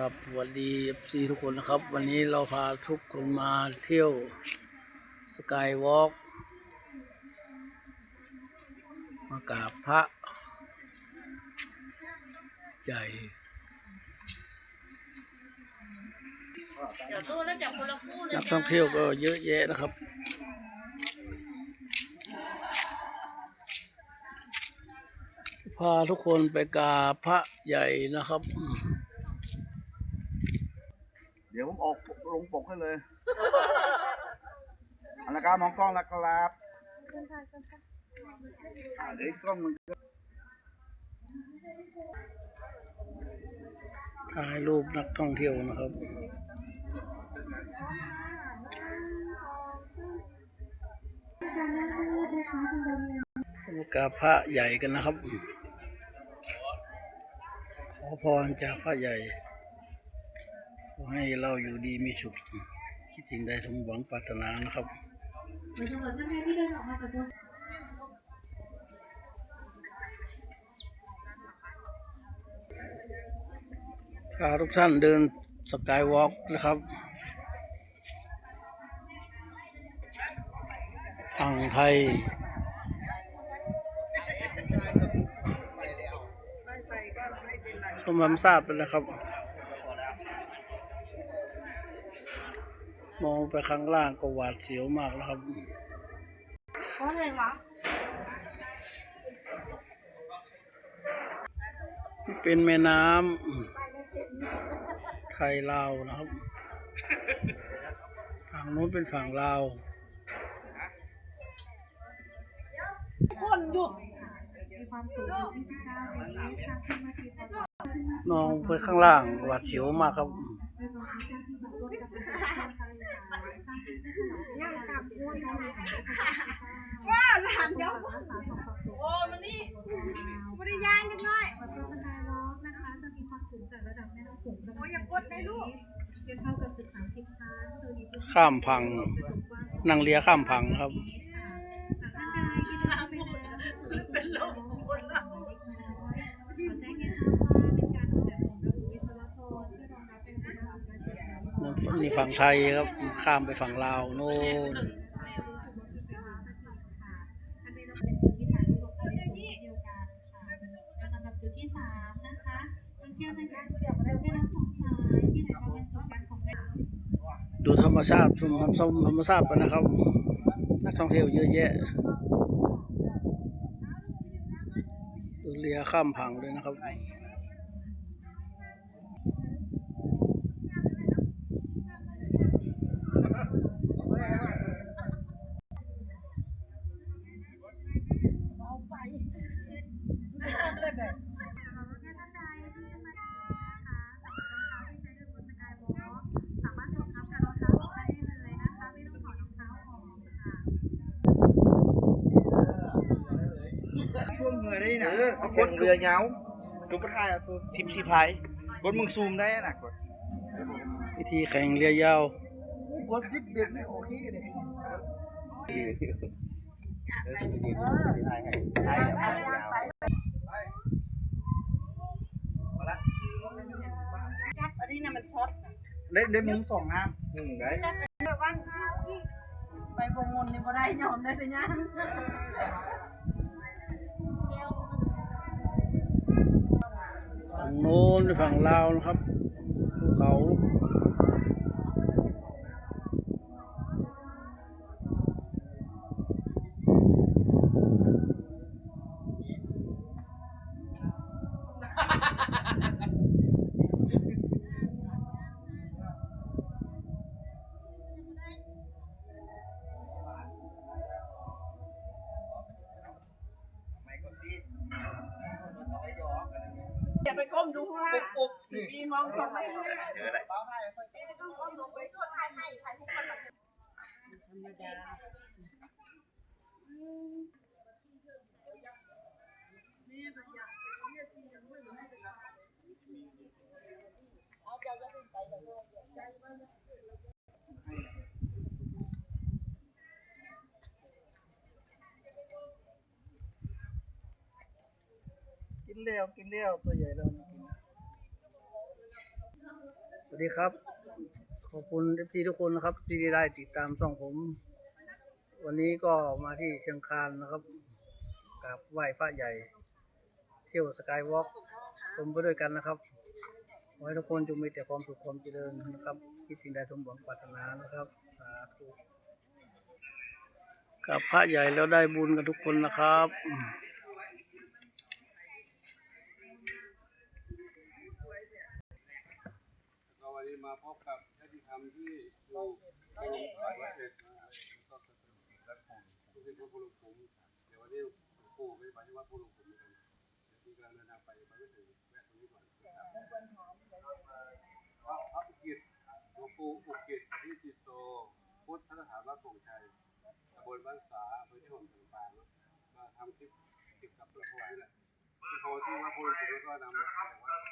ครับสวัสดีซีทุกคนนะครับ วันนี้เราพาทุกคนมาเที่ยวสกายวอล์กมากราบพระ ใหญ่นักท่องเที่ยวก็เยอะแยะนะครับพาทุกคนไปกราบพระใหญ่นะครับ เดี๋ยวผมออกลงปกให้เลยเอาละครับมองกล้องแล้วครับอ่าเดี๋ยวกล้องมันถ่ายรูปนักท่องเที่ยวนะครับกาพระใหญ่กันนะครับ ขอพรจากพระใหญ่ ให้เราอยู่ดีมีสุขคิดสิ่งใดสมหวังปรารถนานะครับเหมือนตำรวจท่านแรกที่เดินออกมาจากตัวพาทุกท่านเดินสกายวอล์กนะครับฝั่งไทยชมรมทราบไปแล้วครับ มองไปข้างล่างก็หวาดเสียวมากแล้วครับเพราะอะไรวะเป็นแม่น้ำไทยลาวนะครับ ฝั่งนู้นเป็นฝั่งลาว คนหยุดมีความสูง29เมตรทางขึ้นมาที่ประตูมองไปข้างล่างหวาดเสียวมากครับ วนทะเลของพระพุทธเจ้าว้าวหลานเดี๋ยวรักษาสมบัติตัวโอ้มันนี่ไม่ได้ย่างกันน้อยประตูบันไดล้อมนะคะจะมีความสูงจากระดับแม่น้ำโขงประมาโอ้ณยอย่ากดในลูกเทียบเท่ากับตึกสามสิบชั้นโดยมีพื้นที่ข้ามพังกระจกกว้างนั่งเรือข้ามพังนะครับหากท่านใดที่ได้ไปแล้วเป็นลมคนละขอแจ้งให้ทราบว่าเป็นการออกแบบของระบบวิศวกรที่รองรับเป็นคุณภาพการจัดการนี่ฝั่งไทยครับ ข้ามไปฝั่งลาวโน่นอันนี้เราเป็นจุดที่ถ่ายรูปกับคนเดียวกันค่ะแล้วสำหรับจุดที่สามนะคะท่องเที่ยวในการเที่ยวแม่น้ำสองสายที่ไหนก็เป็นศูนย์กลางของแม่น้ำ ดูธรรมชาติชมธรรมชมธรรมชาติไปนะครับ นักท่องเที่ยวเยอะแยะดูเรือข้ามพังเลยนะครับสามารถสวมทับกับรองเท้าออกได้เลยนะคะ ไม่ต้องถอดรองเท้าออกค่ะ ช่วงเหงื่อได้นะเออเอาคนเรือเหงาตัวประทายตัวสิบสี่พายกดมึงซูมได้นะกดวิธีแข่งเรือยาวกดซิปเบ็ดไม่โอเคเลยจับอันนี้นะมันช็อตได้ได้มุมสองน้อืมได้แบบวันที่ไปวงมนต์นี่บ่ได้ยอมได้แต่ยังฝั่ง โน้นฝั่งลาวนะครับภูเขา ก้มดูข้างล่างมีมองตรงไหนเจออะไรต้องก้มลยกคนแบบธรรมดากินเลี้ยวกินเลี้ยวตัวใหญ่เรากิน วัสดีครับ ขอบคุณทีทุกคนนะครับ ที่ได้ติดตามช่องผม วันนี้ก็มาที่เชียงคานนะครับกับไหว้พระใหญ่ เที่ยวสกายวอล์กชมไปด้วยกันนะครับขอให้ทุกคนจงมีแต่ความสุขความเจริญนะครับคิดสิ่งใดสมหวังปรารถนานะครับสาธุกับพระใหญ่แล้วได้บุญกันทุกคนนะครับอืม ก็ วันนี้มาพบกับญาติธรรมที่อยู่ในโรงพยาบาลวัดเด็กนะครับก็คือรัฐภูมิทุกที่พระพุทธภูมิเดี๋ยววันนี้ปู่ไม่ไปที่วัดพุทธภูมิกันเดี๋ยวมีการเดินทางไปไปไม่ถึงแวะตรงนี้ก่อนครับพระพระอุกิจหลวงปู่อุกิจที่จิตโตพุทธสถานวัดโป่งชัยตำบลบ้านสาอำเภอที่หอมถึงปางเนาะมาทำคลิปเกี่ยวกับพระพุทธนี่แหละที่เขาที่วัดพุทธภูมิแล้วก็นำมาจากวัด